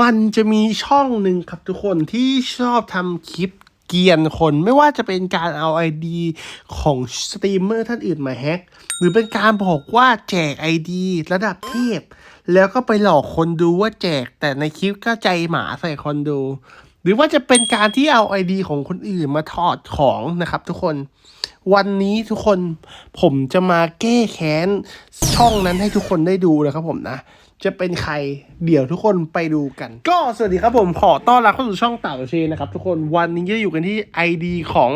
มันจะมีช่องหนึ่งครับทุกคนที่ชอบทำคลิปเกียนคนไม่ว่าจะเป็นการเอาไอดีของสตรีมเมอร์ท่านอื่นมาแฮกหรือเป็นการบอกว่าแจกไอดีระดับเทพ แล้วก็ไปหลอกคนดูว่าแจกแต่ในคลิปก็ใจหมาใส่คนดู หรือว่าจะเป็นการที่เอาไอดีของคนอื่นมาถอดของนะครับทุกคน วันนี้ทุกคนผมจะมาแก้แค้น ช่องนั้นให้ทุกคนได้ดูนะครับผมนะ จะเป็นใครเดี๋ยวทุกคนไปดูกัน ก็สวัสดีครับผมขอต้อนรับเข้าสู่ช่องเต่าเชนนะครับทุกคนวันนี้จะอยู่กันที่ ID ของ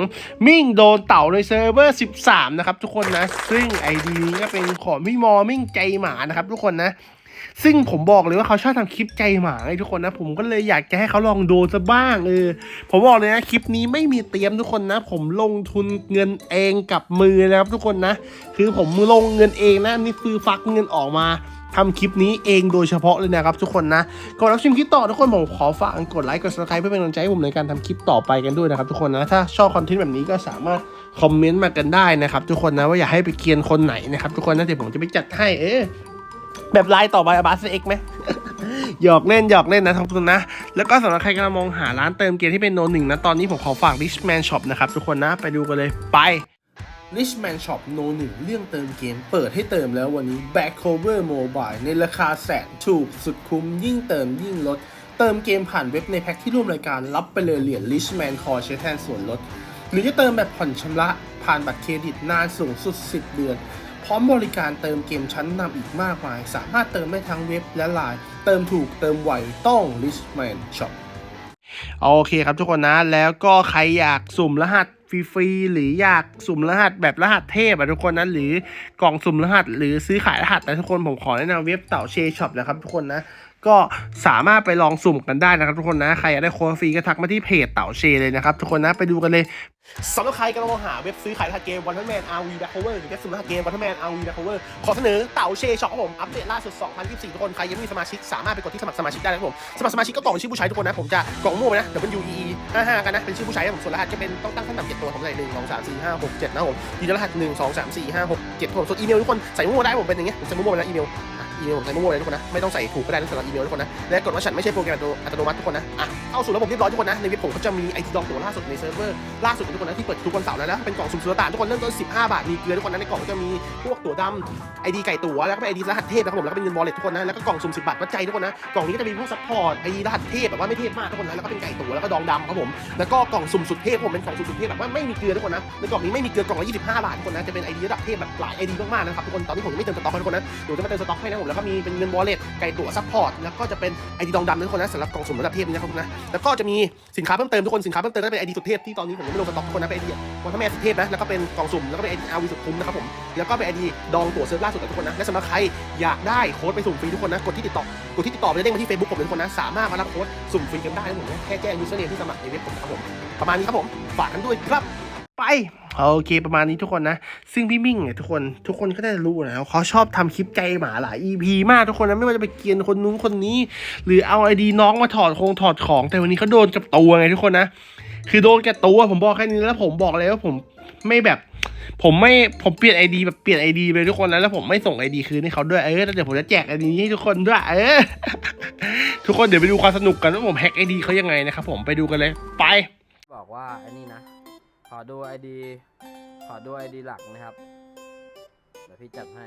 มิ่งโดนเต่าในเซิร์ฟเวอร์ 13 นะครับทุกคนนะ ซึ่ง ID นี้ก็เป็นของพี่มอมิ่งใจหมานะครับทุกคนนะ ซึ่งผมบอกเลยว่าเขาชอบทำคลิปใจหมาไงทุกคนนะ ผมก็เลยอยากจะให้เขาลองดนซะบ้างเออผมบอกเลยนะคลิปนี้ไม่มีเตรียมทุกคนนะ ผมลงทุนเงินเองกับมือนะครับทุกคนนะ คือผมลงเงินเองนะนี่คือฟักเงินออกมาทำคลิปนี้เองโดยเฉพาะเลยนะครับทุกคนนะก่อนรับชมคลิปต่อทุกคนผมขอฝากกดไลค์กด subscribe เพื่อเป็นกำลังใจให้ผมในการทำคลิปต่อไปกันด้วยนะครับทุกคนนะถ้าชอบคอนเทนต์แบบนี้ก็สามารถคอมเมนต์มากันได้นะครับทุกคนนะว่าอยากให้ไปเกียนคนไหนนะครับทุกคนนะเดี๋ยวผมจะไปจัดให้เออ แบบไลน์ต่อไปอบาสเอ็กไหม หยอกเล่นหยอกเล่นนะทุกคนนะ แล้วก็สำหรับใครกำลังมองหาร้านเติมเกมที่เป็นโนหนึ่งนะ ตอนนี้ผมขอฝาก Richman Shop นะครับทุกคนนะ ไปดูกันเลยไป Richman Shop โนหนึ่งเรื่องเติมเกม เปิดให้เติมแล้ววันนี้ Back Cover Mobile ในราคาแสนถูกสุดคุ้มยิ่งเติมยิ่งลด เติมเกมผ่านเว็บในแพ็คที่ร่วมรายการรับไปเลยเหรียญ Richman Core ใช้แทนส่วนลด หรือจะเติมแบบผ่อนชำระผ่านบัตรเครดิตนานสูงสุด 10 เดือน พร้อมบริการเติมเกมชั้นนำอีกมากมาย สามารถเติมได้ทั้งเว็บและไลน์เติมถูกเติมไวต้อง Richman Shop โอเคครับทุกคนนะ แล้วก็ใครอยากสุ่มรหัสฟรีๆหรืออยากสุ่มรหัสแบบรหัสเทพอะทุกคนนะหรือกล่องสุ่มรหัส หรือซื้อขายรหัสแต่ทุกคนผมขอแนะนำเว็บเต่าเชช็อปนะครับทุกคนนะ ก็สามารถไปลองสุ่มกันได้นะครับทุกคนนะ ใครอยากได้โค้ดฟรีก็ทักมาที่เพจเต่าเชเลยนะครับทุกคนนะไปดูกันเลยสำหรับใครกำลังมองหาเว็บซื้อขายรหัสเกมวันทันแมนอาร์วีแบ็คโคเวอร์หรือเว็บสุ่มรหัสเกมวันทันแมนอาร์วีแบ็คโคเวอร์ขอเสนอเต่าเชช็อปคผมอัปเดตล่าสุด 2024 ทุกคน ใครยังไม่มีสมาชิก สามารถไปกดที่สมัครสมาชิกได้นะครับผม สมัครสมาชิกก็กรอกชื่อผู้ใช้ทุกคนนะ ผมจะกรอกมั่วไปนะเดี๋ยวเป็น UE 55กันนะ เป็นชื่อผู้ใช้ผมส่วนรหัสจะเป็นต้องตั้งขั้นต่ำเจ็ดตัวผมใส่หนึ่งสองสามสี่ห้าหกเจ็ดนะผมยืนรหัสหนึ่งสองสามสี่ห้าหกเจ็ดผมส่วนอีเมลทุกคนใส่มั่วได้ผมเป็นอย่างเงี้ยผมใส่มั่วไปนะอีเมล อีเมลผมใส่มั่วๆเลยทุกคนนะ ไม่ต้องใส่ถูกก็ได้นะสำหรับอีเมลทุกคนนะ และกดว่าฉันไม่ใช่โปรแกรมอัตโนมัติทุกคนนะ อะ เข้าสู่ระบบเรียบร้อยทุกคนนะ ในเว็บผมเขาจะมีไอทีดองตัวล่าสุดในเซิร์ฟเวอร์ล่าสุดทุกคนนะที่เปิดทุกวันเสาร์นะนะ เป็นกล่องสุ่มสุลต่านทุกคนเริ่มต้น 15 บาท มีเกลือทุกคนนะในกล่องก็จะมีพวกตั๋วดำไอดีไก่ตั๋วแล้วก็เป็นไอดีรหัสเทพนะครับผมแล้วก็เป็นเงินวอลเล็ตทุกคนนะ แล้วก็กล่องสุ่ม10บาทวัดใจทุกคนนะ กล่องนี้ก็จะมีพวกซัพพอร์ตไอดีรหัสเทพแบบว่าไม่เทพมากทุกคนนะ แล้วก็เป็นไก่ตั๋วแล้วก็ดองดำครับผม แล้วก็กล่องสุ่มสุดเทพผมเป็นกล่องสุ่มสุดเทพแบบว่าไม่มีเกลือทุกคนนะ ในกล่องนี้ไม่มีเกลือกล่องละ25 บาททุกคนนะ จะเป็นไอดีระดับเทพแบบหลายไอดีมากๆนะครับทุกคน ตอนนี้ผมยังไม่เติมสต็อกให้ทุกคนนะเดี๋ยวจะมาเติมสต็อกให้นะผมแล้วก็มีเป็นเงินวอลเล็ตไก่ตั๋วซัพพอร์ตแล้วก็จะเป็นไอดีดองดำนะทุกคนนะสำหรับกล่องสุ่มระดับเทพนะครับนะแล้วก็จะมีสินค้าเพิ่มเติมทุกคนสินค้าเพิ่มเติมก็เป็นไอดีสุดเทพที่ตอนนี้ผมยังไม่ลงสต็อกทุกคนนะเป็นไอดีวันทัมแมนสุดเทพนะแล้วก็เป็นกล่องสุ่มแล้วก็เป็นไอดีอาร์วีสุดคุ้มนะครับผมแล้วก็เป็นไอดีดองตั๋วเซิร์ฟล่าสุดนะทุกคนนะและสำหรับใครอยากได้โค้ดไปสุ่มฟรีทุกคนนะกดที่ติดต่อกดที่ติดต่อไปเด้งมาที่ Facebook ผมเลยทุกคนนะสามารถมารับโค้ดสุ่มฟรีกันได้นะผมนะแค่แจ้งยูเซอร์เนมที่สมัครในเว็บผมนะครับผมประมาณนี้ครับผมฝากกันด้วยครับ ไปโอเคประมาณนี้ทุกคนนะ ซึ่งพี่มิ่งเนี่ยทุกคนทุกคนก็ได้รู้แล้วเขาชอบทำคลิปใจหมาหลาย EP มากทุกคนนะไม่ว่าจะไปเกียนคนนู้นคนนี้ หรือเอาไอดีน้องมาถอดคงถอดของ แต่วันนี้เขาโดนกับตัวไงทุกคนนะ คือโดนกับตัวผมบอกแค่นี้แล้วผมบอกเลยว่าผมไม่แบบ ผมไม่ผมเปลี่ยนไอดีแบบเปลี่ยนไอดีไปทุกคนนะแล้วผมไม่ส่งไอดีคืนให้เขาด้วยเออแล้วเดี๋ยวผมจะแจกไอดีนี้ให้ทุกคนด้วยเออทุกคนเดี๋ยวไปดูความสนุกกันว่าผมแฮกไอดีเขายังไงนะครับผมไปดูกันเลยไป บอกว่าไอ้นี่นะ อดูไอดีขอดูไอดีหลักนะครับ เดี๋ยวพี่จัดให้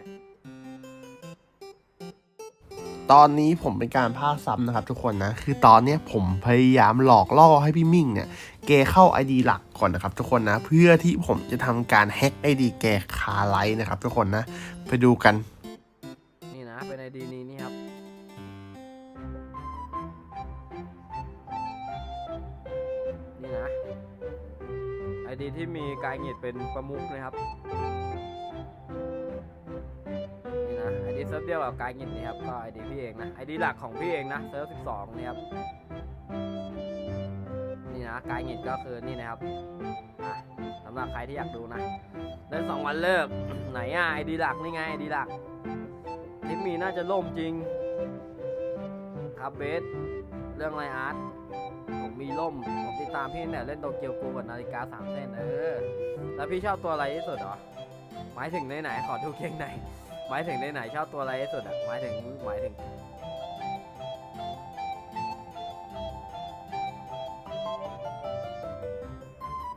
ตอนนี้ผมเป็นการพากย์ซ้ำนะครับทุกคนนะ คือตอนเนี้ยผมพยายามหลอกล่อให้พี่มิ่งเนี่ย แกเข้า ID หลักก่อนนะครับทุกคนนะ เพื่อที่ผมจะทำการแฮ็ก ID แกคาไลท์นะครับทุกคนนะ ไปดูกันายหงิดเป็นประมุขนะครับนี่นะไอดีเซิร์ฟเดียวกับกายหงิดนี่ครับก็ไอดีพี่เองนะไอดีหลักของพี่เองนะเซิร์ฟ12นี่ครับนี่นะกายหงิดก็คือนี่นะครับสำหรับใครที่อยากดูนะเล่นสองวันเลิกไหนอะไอดีหลักนี่ไงไอดีหลักทิปมีน่าจะล่มจริงครับเบสเรื่องอะไรอาร์ต มีล่ม ผมติดตามพี่เนี่ยเล่นโตเกียวกูกับนาฬิกาสามเส้นเออ แล้วพี่ชอบตัวอะไรที่สุดหรอ หมายถึงในไหนขอดูเกงไหน หมายถึงในไหนชอบตัวอะไรที่สุดอะ หมายถึงหมายถึง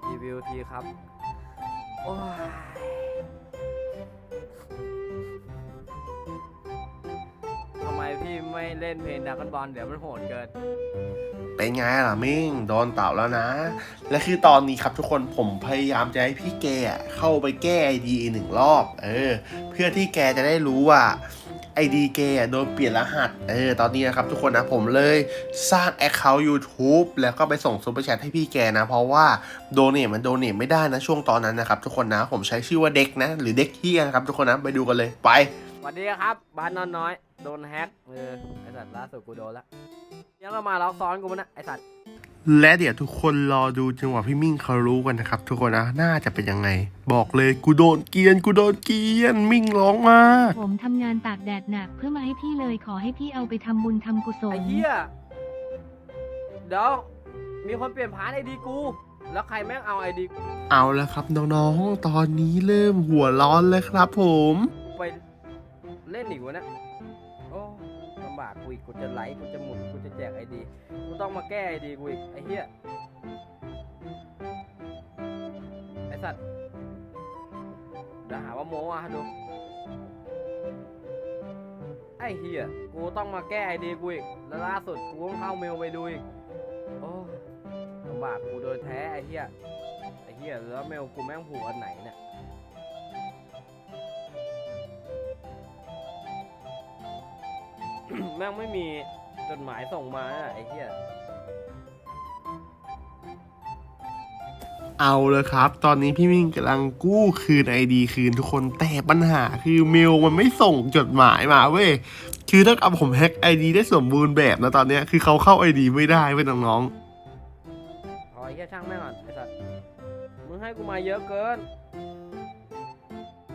รีวิวทีครับ โอ้ย ไม่เล่นเพลงดักกันบอลเดี๋ยวมันโหดเกิน เป็นไงล่ะมิ่งโดนเต่าแล้วนะ และคือตอนนี้ครับทุกคนผมพยายามจะให้พี่แกเข้าไปแก้ไอดีหนึ่งรอบ เออ เพื่อที่แกจะได้รู้ว่าไอดีแกโดนเปลี่ยนรหัส เออ ตอนนี้นะครับทุกคนนะผมเลยสร้าง Account YouTube แล้วก็ไปส่งซุปเปอร์แชทให้พี่แกนะ เพราะว่าโดเนทมันโดเนทไม่ได้นะช่วงตอนนั้นนะครับทุกคนนะผมใช้ชื่อว่าเด็กนะ หรือเด็กเฮียนะครับทุกคนนะไปดูกันเลยไป วัสดีครับบ้านนอนน้อย โดนแฮ็กเออไอสัตว์ล่าสุดกูโดนละยังเรามาล็อกซ้อนกูมันนะไอสัตว์และเดี๋ยวทุกคนรอดูจังหวะพี่มิ่งเขารู้กันนะครับ ทุกคนนะน่าจะเป็นยังไง บอกเลยกูโดนเกรียนกูโดนเกรียนมิ่งร้องมากผมทำงานตากแดดหนักเพื่อมาให้พี่เลยขอให้พี่เอาไปทำบุญทำกุศไอลเหี้ยเดี๋ยวมีคนเปลี่ยนผ่านไอดีกู แล้วใครแม่งเอาไอดีเอาแล้วครับน้องๆตอนนี้เริ่มหัวร้อนเลยครับผมไป เล่นอีกวะนี่ยโอ้ลำบากกูอีกกูจะไหลกูจะหมุนกูจะแจกไอดีกูต้องมาแก้ไอดีกูอีกไอเหี้ยไอสัตว์ดี๋ยวหาว่าโมอะดูไอเหี้ยกูต้องมาแก้ไอดีกูอีกแล้วล่าสุดกูต้องเข้าเมลไปดูอีกโอ้ลำบากกูโดยแท้ไอเหี้ยไอเหี้ยแล้วเมลกูแม่งผูกอันไหนเนี่ย แม่งไม่มีจดหมายส่งมาน่ะไอ้เหี้ยเอาเลยครับ ตอนนี้พี่มิ่งกำลังกู้คืนไอดีคืนทุกคนแต่ปัญหาคือเมลมันไม่ส่งจดหมายมาเว้ย คือถ้าเอาผมแฮ็กไอดีได้สมบูรณ์แบบนะตอนเนี้ยคือเขาเข้าไอดีไม่ได้เว้ยน้องๆพอไอ้เหี้ยช่างแม่งก่อนไอ้สัตว์มึงให้กูมาเยอะเกิน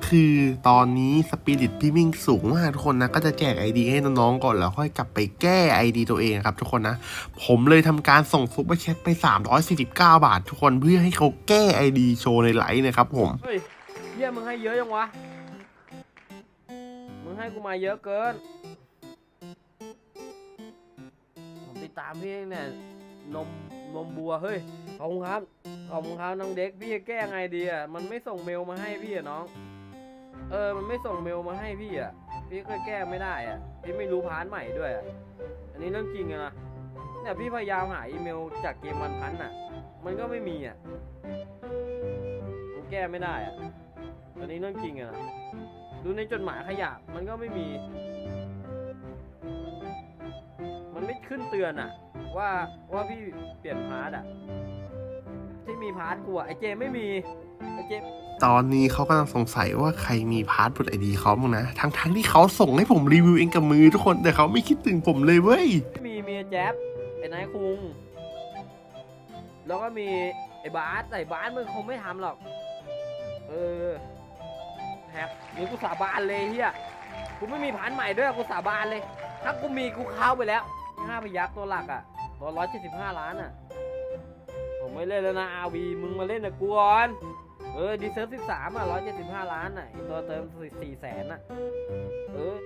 คือตอนนี้สปิริตพี่มิ่งสูงมากทุกคนนะ ก็จะแจก ID ให้น้องๆก่อนแล้วค่อยกลับไปแก้ ID ตัวเองครับทุกคนนะ ผมเลยทำการส่งซุปเปอร์แชทไป 349 บาท ทุกคนเพื่อให้เขาแก้ ID โชว์ในไลฟ์นะครับผม เฮ้ยเหี้ยมึงให้เยอะยังวะ มึงให้กูมาเยอะเกิน ผมติดตามพี่เนี่ยนมนมบัวเฮ้ยขอบคุณครับขอบคุณครับน้องเด็กพี่จะแก้ไงดีอะ มันไม่ส่งเมลมาให้พี่อะน้อง เออ มันไม่ส่งเมลมาให้พี่อะ พี่ก็แก้ไม่ได้อะ พี่ไม่รู้พาร์ทใหม่ด้วยอะ อันนี้เรื่องจริงนะเนี่ยพี่พยายามหาอีเมลจากเกมวันพันอะ มันก็ไม่มีอะมันแก้ไม่ได้อะ อันนี้เรื่องจริงอะนะดูในจดหมายขยะมันก็ไม่มี มันไม่ขึ้นเตือนอะ ว่าว่าพี่เปลี่ยนพาร์ทอะ ที่มีพาร์ทกูอะไอเจไม่มีไอเจ ตอนนี้เขากำลังสงสัยว่าใครมีพาสเวิร์ดไอดีเขาบ้างนะ ทั้งๆที่เขาส่งให้ผมรีวิวเองกับมือทุกคนแต่เขาไม่คิดถึงผมเลยเว้ย มีเมียแจ๊บไอ้นายคุง แล้วก็มีไอ้บาสไอ้บาสมึงคงไม่ทำหรอก เออแฮกนี่กูสาบานเลยเฮียกูไม่มีผ่านใหม่ด้วยกูสาบานเลย ถ้ากูมีกูเข้าไปแล้วห้าพยักตัวหลักอะตัวร้อยเจ็ดสิบห้าล้านอะผมไม่เล่นแล้วนะอาวีมึงมาเล่นกับกูก่อน เออดีเซิร์ฟสิบสามอะร้อยเจ็ดสิบห้าล้านอะไอตัวเติมสี่แสนอะเออ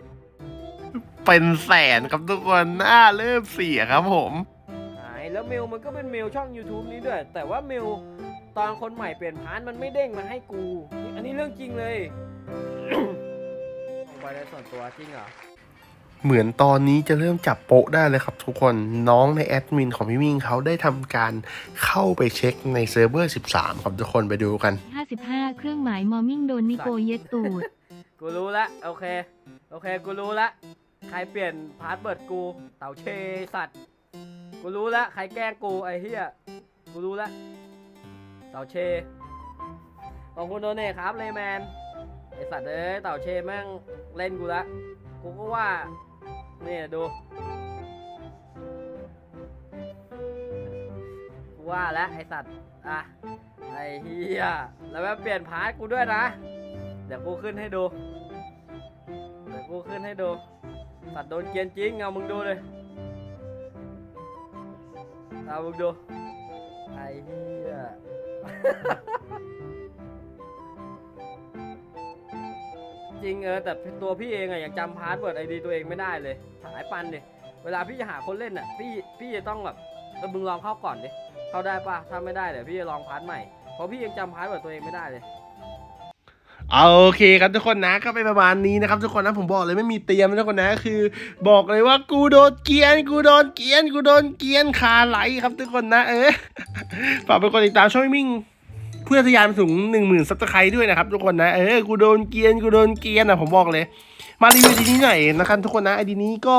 เป็นแสนครับทุกคนหน้าเริ่มเสียครับผม หายแล้วเมลมันก็เป็นเมลช่อง YouTube นี้ด้วย แต่ว่าเมลตอนคนใหม่เปลี่ยนพาร์ทมันไม่เด้งมาให้กู อันนี้เรื่องจริงเลยลงไปในส่วนตัวจริงเหรอ เหมือนตอนนี้จะเริ่มจับโปะได้เลยครับทุกคนน้องในแอดมินของพี่มิ่งเขาได้ทำการเข้าไปเช็คในเซิร์ฟเวอร์ 13 ครับทุกคนไปดูกัน 55 เครื่องหมายมอมิ่งโดนนิโกเยตูด กูรู้ละโอเค โอเค กูรู้ละใครเปลี่ยนพาสเวิร์ดกู เต่าเชสัตว์ กูรู้ละใครแกล้งกูไอ้เหี้ยกูรู้ละเต่าเชขอบคุณโดเน่ครับเลยแมนไอสัตว์เอ้ยเต่าเชแม่งเล่นกูละกูก็ว่า นี่ดูกูว่าแล้วไอสัตว์ อะ ไอเฮียแล้วแม่เปลี่ยนพาร์ทกูด้วยนะ เดี๋ยวกูขึ้นให้ดู เดี๋ยวกูขึ้นให้ดู สัตว์โดนเกียนจริงเอามึงดูเลยเอามึงดู ไอเหี้ยจริงเออแต่ตัวพี่เองอะยังจำพาสเวิร์ดไอดีตัวเองไม่ได้เลย หายปันดิเวลาพี่จะหาคนเล่นอะพี่พี่จะต้องแบบเออมึงลองเข้าก่อนดิเข้าได้ปะถ้าไม่ได้เดี๋ยวพี่จะลองพาร์ทใหม่เพราะพี่ยังจำพาสเวิร์ดตัวเองไม่ได้เลย เอาโอเคครับทุกคนนะก็เป็นประมาณนี้นะครับทุกคนนะผมบอกเลยไม่มีเตรียมนะทุกคนนะคือ บอกเลยว่ากูโดนเกรียน กูโดนเกรียน กูโดนเกรียนคาไหลครับทุกคนนะเออฝากเป็นคนติดตามช่องมิ่ง เพื่อทะยานไปถึงหนึ่งหมื่นซับสไครต์ด้วยนะครับทุกคนนะ เออ กูโดนเกียน กูโดนเกียนอะผมบอกเลย มารีวิวดีนี้หน่อยนะครับทุกคนนะไอดีนี้ก็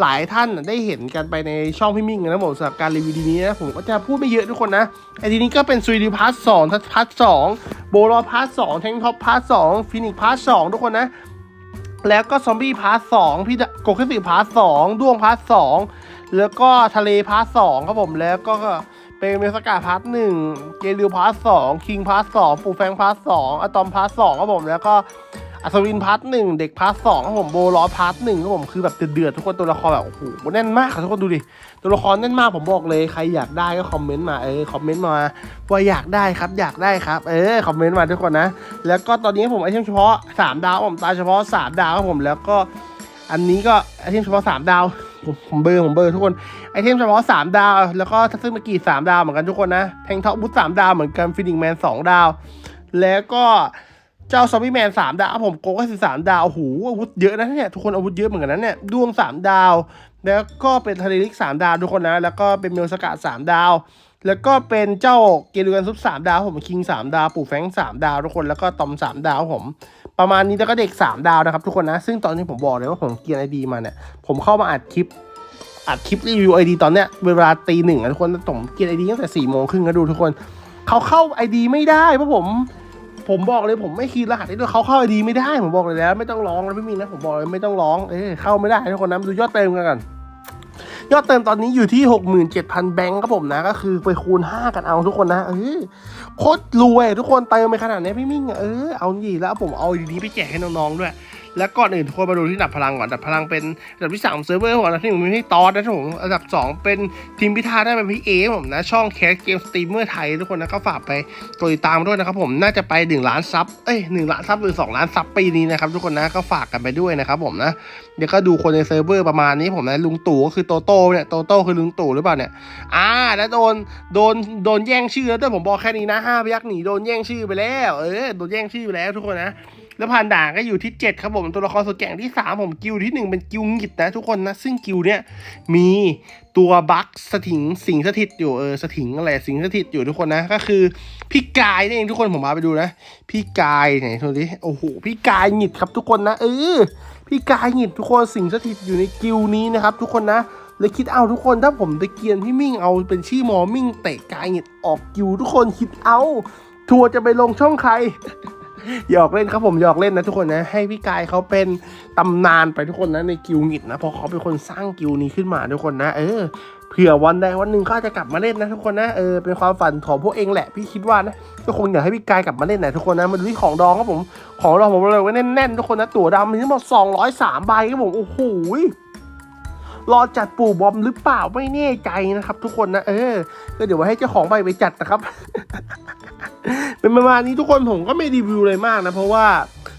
หลายท่านได้เห็นกันไปในช่องพี่มิ่งนะผมสำหรับการรีวิวดีนี้นะผมก็จะพูดไม่เยอะทุกคนนะไอดีนี้ก็เป็นซูดีพาร์ทสองทัชพาร์ทสองโบลอพาร์ทสองแทงท็อปพาร์ทสองฟินิกพาร์ทสองทุกคนนะแล้วก็ซอมบี้พาร์ทสองพี่โกคิสิพาร์ทสองด้วงพาร์ทสองแล้วก็ทะเลพาร์ทสองครับผมแล้วก็ เป็นเมสกาพาร์ทหนึ่งเกลิวพาร์ทสองคิงพาร์ทสองปูแฟงพาร์ทสองอะตอมพาร์ทสองครับผมแล้วก็อัศวินพาร์ทหนึ่งเด็กพาร์ทสองครับผมโบลอพาร์ทหนึ่งครับผมคือแบบเดือดๆทุกคนตัวละครแบบโอ้โหแน่นมากครับทุกคนดูดิตัวละครแน่นมากผมบอกเลยใครอยากได้ก็คอมเมนต์มาเออคอมเมนต์มาว่าอยากได้ครับอยากได้ครับเออคอมเมนต์มาทุกคนนะ แล้วก็ตอนนี้ผมไอเทมเฉพาะ 3 ดาวผมตาเฉพาะ 3 ดาวครับผมแล้วก็ อันนี้ก็ไอเทมเฉพาะ 3 ดาว ผมผมเบอร์ผมเบอร์ทุกคน ไอเทมเฉพาะ 3 ดาว แล้วก็ทัศนมากี3ดาวเหมือนกันทุกคนนะ แทงท็อปบูธ3ดาวเหมือนกันฟินิงแมน2ดาว แล้วก็เจ้าซอมบี้แมนสามดาว ผมโกก็สิสามดาวโอ้โหอาวุธเยอะนะเนี่ยทุกคนอาวุธเยอะเหมือนกันนะเนี่ยดวงสามดาว แล้วก็เป็นทะเลลิกสามดาวทุกคนนะ แล้วก็เป็นเมลสกาสามดาว แล้วก็เป็นเจ้าเกลูกันซุปสามดาวผมคิงสามดาวปู่แฟงสามดาวทุกคนแล้วก็ตอมสามดาวผม ประมาณนี้แล้วก็เด็กสามดาวนะครับทุกคนนะ ซึ่งตอนนี้ผมบอกเลยว่าผมเกียนไอดีมาเนี่ย ผมเข้ามาอัดคลิป อัดคลิปรีวิวไอดีตอนเนี้ยเวลาตีหนึ่งทุกคนผมเกียนไอดีตั้งแต่สี่โมงครึ่งนะดูทุกคนเขาเข้าไอดีไม่ได้เพราะผม ผมบอกเลยผมไม่คีย์รหัสได้ด้วยเขาเข้าไอดีไม่ได้ผมบอกเลยแล้ว ไม่ต้องร้องแล้วไม่มีนะผมบอกเลยไม่ต้องร้องเออเข้าไม่ได้ทุกคนนะดูยอดเติมกันก่อน ยอดเติมตอนนี้อยู่ที่หกหมื่นเจ็ดพันแบงก์ครับผมนะ ก็คือไปคูณห้ากันเอาทุกคนนะเออโคตรรวยทุกคนเติมไปขนาดนี้พี่มิ่งเออเอาดีแล้วผมเอาดีๆไปแจกให้น้องๆด้วย แล้วก่อนอื่นทุกคนมาดูที่ดับพลังก่อนดับพลังเป็นอันดับที่สามเซิร์ฟเวอร์ของอันดับที่หนึ่งเป็นพี่ตอสนะผมอันดับสองเป็นทีมพิธาได้เป็นพี่เอผมนะช่องแคสเกมสตรีมเมอร์ไทยทุกคนนะก็ฝากไปกดติดตามด้วยนะครับผมน่าจะไปหนึ่งล้านซับเอ้ยหนึ่งล้านซับหรือสองล้านซับปีนี้นะครับทุกคนนะก็ฝากกันไปด้วยนะครับผมนะเดี๋ยวก็ดูคนในเซิร์ฟเวอร์ประมาณนี้ผมนะลุงตู่ก็คือโตโต้เนี่ยโตโต้คือลุงตู่หรือเปล่าเนี่ยอ่าแล้วโดนโดนโดนแย่งชื่อแล้วด้วยผมบอกแค่นี้นะห้าพยักหนีโดนแย่งชื่อไปแล้ว เออโดนแย่งชื่อไปแล้วทุกคนนะ แล้วผ่านด่านก็อยู่ที่7ครับผมตัวละครสุดแก่งที่ 3 ผมกิลที่ 1 เป็นกิลหงิดนะทุกคนนะ ซึ่งกิลเนี่ยมีตัวบัคสถิงสิงสถิตอยู่เออสถิงอะไรสิงสถิตอยู่ทุกคนนะก็คือพี่กายนี่เองทุกคนผมมาไปดูนะ พี่กายไหนดูดิโอ้โหพี่กายหงิดครับทุกคนนะเออพี่กายหงิดทุกคนสิงสถิตอยู่ในกิลนี้นะครับทุกคนนะเลยคิดเอาทุกคนถ้าผมตะเกียนพี่มิ่งเอาเป็นชื่อหมอมิ่งเตะกายหงิดออกกิลทุกคนคิดเอาทัวร์จะไปลงช่องใคร หยอกเล่นครับผมหยอกเล่นนะทุกคนนะให้พี่กายเขาเป็นตำนานไปทุกคนนะในกิลงิดนะเพราะเขาเป็นคนสร้างกิลนี้ขึ้นมาทุกคนนะ เออเผื่อวันใดวันหนึ่งเขาจจะกลับมาเล่นนะทุกคนนะเออเป็นความฝันของพวกเองแหละพี่คิดว่านะก็คงอยากให้พี่กายกลับมาเล่นนะทุกคนนะมาดูที่ของดองครับผมของดองผมเลยไว้แน่นๆทุกคนนะตั๋วดำมีทั้งหมด203ใบครับผมโอ้โหรอจัดปู่บอมหรือเปล่าไม่แน่ใจนะครับ ทุกคนนะเออก็เดี๋ยวไว้ให้เจ้าของใบไปจัดนะครับ เป็นประมาณนี้ทุกคนผมก็ไม่รีวิวเลยมากนะ เพราะว่า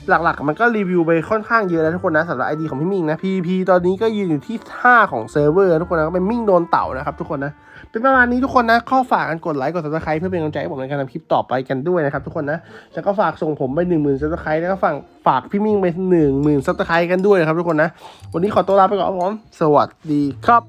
หลักๆ มันก็รีวิวไปค่อนข้างเยอะแล้วทุกคนนะสำหรับไอดีของพี่มิ่งนะ PVP ตอนนี้ก็ยืนอยู่ที่5ของเซิร์ฟเวอร์ทุกคนนะก็เป็นมิ่งโดนเต่านะครับทุกคนนะเป็นประมาณนี้ทุกคนนะข้อฝากกันกดไลค์กด subscribe เพื่อเป็นกำลังใจให้ผมในการทำคลิปต่อไปกันด้วยนะครับทุกคนนะแล้วก็ฝากส่งผมไป 1 0,000 subscribe แล้วก็ฝากฝากพี่มิ่งไป1 0,000 subscribe กันด้วยนะครับทุกคนนะวันนี้ขอตัวลาไปก่อนครับผมสวัสดีครับ